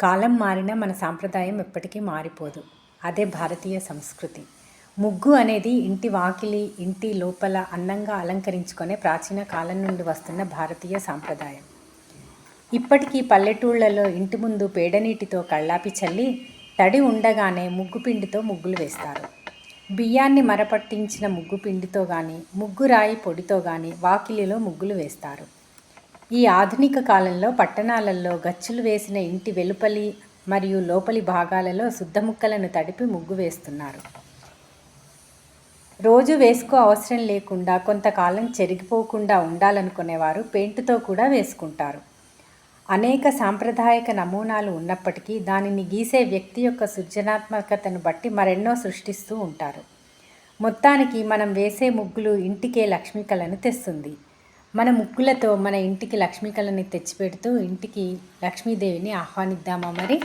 కాలం మారినా మన సాంప్రదాయం ఎప్పటికీ మారిపోదు. అదే భారతీయ సంస్కృతి. ముగ్గు అనేది ఇంటి వాకిలి ఇంటి లోపల అందంగా అలంకరించుకునే ప్రాచీన కాలం నుండి వస్తున్న భారతీయ సాంప్రదాయం. ఇప్పటికీ పల్లెటూళ్ళలో ఇంటి ముందు పేడనీటితో కళ్ళాపి చల్లి తడి ఉండగానే ముగ్గు పిండితో ముగ్గులు వేస్తారు. బియ్యాన్ని మరపట్టించిన ముగ్గు పిండితో కానీ ముగ్గు రాయి పొడితో కానీ వాకిలిలో ముగ్గులు వేస్తారు. ఈ ఆధునిక కాలంలో పట్టణాలలో గచ్చులు వేసిన ఇంటి వెలుపలి మరియు లోపలి భాగాలలో శుద్ధముక్కలను తడిపి ముగ్గు వేస్తున్నారు. రోజు వేసుకో అవసరం లేకుండా కొంతకాలం చెరిగిపోకుండా ఉండాలనుకునేవారు పెయింట్తో కూడా వేసుకుంటారు. అనేక సాంప్రదాయక నమూనాలు ఉన్నప్పటికీ దానిని గీసే వ్యక్తి యొక్క సృజనాత్మకతను బట్టి మరెన్నో సృష్టిస్తూ ఉంటారు. మొత్తానికి మనం వేసే ముగ్గులు ఇంటికే లక్ష్మికలను తెస్తుంది. మన ముగ్గులతో మన ఇంటికి లక్ష్మీ కళని తెచ్చిపెడుతూ ఇంటికి లక్ష్మీదేవిని ఆహ్వానిద్దామా మరి?